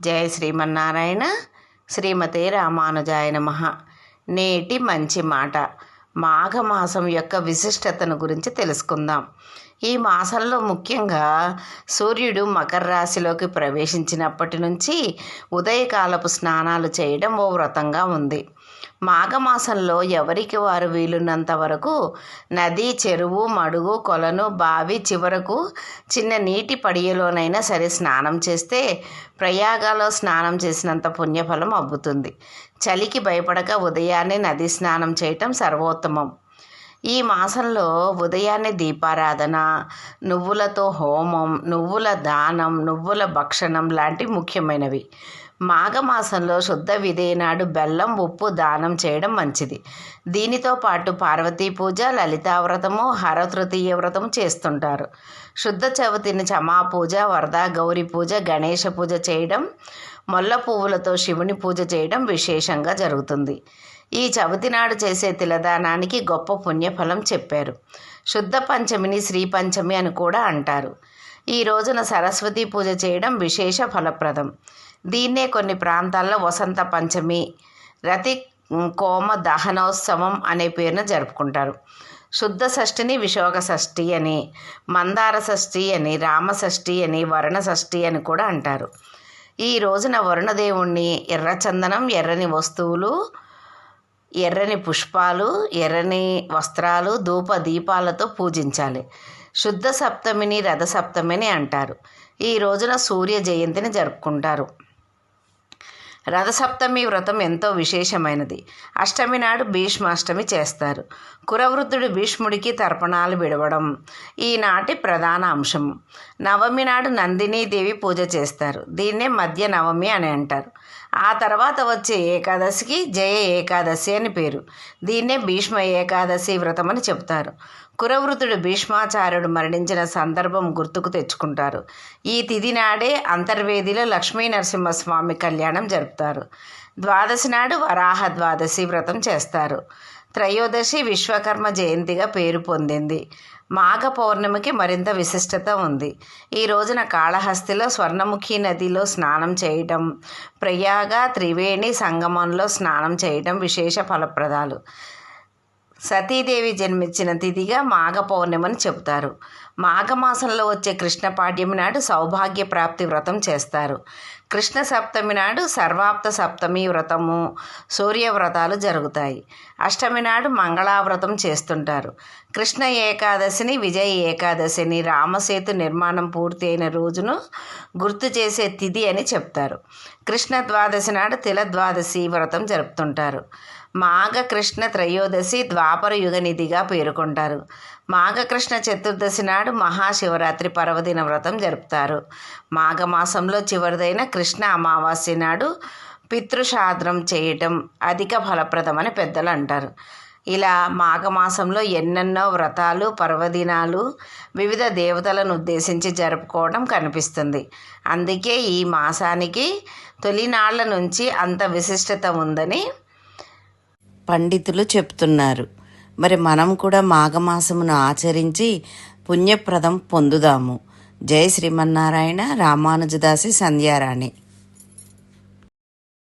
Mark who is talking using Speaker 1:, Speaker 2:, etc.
Speaker 1: జయ శ్రీమన్నారాయణ. శ్రీమతి రామానుజాయ నమ. నేటి మంచి మాట. మాఘమాసం యొక్క విశిష్టతను గురించి తెలుసుకుందాం. ఈ మాసంలో ముఖ్యంగా సూర్యుడు మకర రాశిలోకి ప్రవేశించినప్పటి నుంచి ఉదయకాలపు స్నానాలు చేయడం ఓ వ్రతంగా ఉంది. మాఘమాసంలో ఎవరికి వారు వీలున్నంత వరకు నది చెరువు మడుగు కొలను బావి చివరకు చిన్న నీటి పడియలోనైనా సరే స్నానం చేస్తే ప్రయాగాలో స్నానం చేసినంత పుణ్యఫలం అబ్బుతుంది. చలికి భయపడక ఉదయాన్నే నది స్నానం చేయటం సర్వోత్తమం. ఈ మాసంలో ఉదయాన్నే దీపారాధన నువ్వులతో హోమం నువ్వుల దానం నువ్వుల భక్షణం లాంటి ముఖ్యమైనవి. మాఘమాసంలో శుద్ధ విధేయ నాడు బెల్లం ఉప్పు దానం చేయడం మంచిది. దీనితో పాటు పార్వతీ పూజ లలితావ్రతము హరతృతీయ వ్రతం చేస్తుంటారు. శుద్ధ చవితిని చమా పూజ వరదా గౌరీ పూజ గణేష పూజ చేయడం మొల్ల పువ్వులతో శివుని పూజ చేయడం విశేషంగా జరుగుతుంది. ఈ చవితి నాడు చేసే తిలదానానికి గొప్ప పుణ్యఫలం చెప్పారు. శుద్ధ పంచమిని శ్రీ పంచమి అని కూడా అంటారు. ఈ రోజున సరస్వతి పూజ చేయడం విశేష ఫలప్రదం. దీన్నే కొన్ని ప్రాంతాల్లో వసంత పంచమి రతి కోమ దహనోత్సవం అనే పేరున జరుపుకుంటారు. శుద్ధ షష్ఠిని విశోక షష్ఠి అని మందార షష్ఠి అని రామ షష్ఠి అని వరుణ షష్ఠి అని కూడా అంటారు. ఈ రోజున వరుణదేవుణ్ణి ఎర్రచందనం ఎర్రని వస్తువులు ఎర్రని పుష్పాలు ఎర్రని వస్త్రాలు ధూప దీపాలతో పూజించాలి. శుద్ధ సప్తమిని రథసప్తమిని అంటారు. ఈ రోజున సూర్య జయంతిని జరుపుకుంటారు. రథసప్తమి వ్రతం ఎంతో విశేషమైనది. అష్టమి నాడు భీష్మాష్టమి చేస్తారు. కురవృద్ధుడు భీష్ముడికి తర్పణాలు విడవడం ఈనాటి ప్రధాన అంశం. నవమి నాడు నందినీదేవి పూజ చేస్తారు. దీన్నే మధ్య నవమి అని అంటారు. ఆ తర్వాత వచ్చే ఏకాదశికి జయ ఏకాదశి అని పేరు. దీన్నే భీష్మ ఏకాదశి వ్రతం అని చెప్తారు. కురవృతుడు భీష్మాచార్యుడు మరణించిన సందర్భం గుర్తుకు తెచ్చుకుంటారు. ఈ తిది నాడే అంతర్వేదిలో లక్ష్మీ నరసింహస్వామి కళ్యాణం జరుపుతారు. ద్వాదశి నాడు వరాహ ద్వాదశి వ్రతం చేస్తారు. త్రయోదశి విశ్వకర్మ జయంతిగా పేరు పొందింది. మాఘ పౌర్ణమికి మరింత విశిష్టత ఉంది. ఈ రోజున కాళహస్తిలో స్వర్ణముఖి నదిలో స్నానం చేయటం ప్రయాగ త్రివేణి సంగమంలో స్నానం చేయటం విశేష ఫలప్రదాలు. సతీదేవి జన్మించిన తిథిగా మాఘ పౌర్ణమని చెబుతారు. మాఘమాసంలో వచ్చే కృష్ణ పాడ్యమి నాడు సౌభాగ్య ప్రాప్తి వ్రతం చేస్తారు. కృష్ణ సప్తమి నాడు సర్వాప్త సప్తమి వ్రతము సూర్య వ్రతాలు జరుగుతాయి. అష్టమి నాడు మంగళావ్రతం చేస్తుంటారు. కృష్ణ ఏకాదశిని విజయ ఏకాదశిని రామసేతు నిర్మాణం పూర్తి అయిన రోజును గుర్తు చేసే తిథి అని చెప్తారు. కృష్ణ ద్వాదశి నాడు తిల ద్వాదశి వ్రతం జరుపుతుంటారు. మాఘకృష్ణ త్రయోదశి ద్వాపర యుగనిధిగా పేర్కొంటారు. మాఘకృష్ణ చతుర్దశి నాడు మహాశివరాత్రి పర్వదిన వ్రతం జరుపుతారు. మాఘమాసంలో చివరిదైన కృష్ణ అమావాస్య నాడు పితృశాద్రం చేయటం అధిక ఫలప్రదమని పెద్దలు అంటారు. ఇలా మాఘమాసంలో ఎన్నెన్నో వ్రతాలు పర్వదినాలు వివిధ దేవతలను ఉద్దేశించి జరుపుకోవడం కనిపిస్తుంది. అందుకే ఈ మాసానికి తొలినాళ్ళ నుంచి అంత విశిష్టత ఉందని పండితులు చెప్తున్నారు. మరి మనం కూడా మాఘమాసమును ఆచరించి పుణ్యప్రదం పొందుదాము. జై శ్రీమన్నారాయణ రామానుజదాసి సంధ్యారాణి.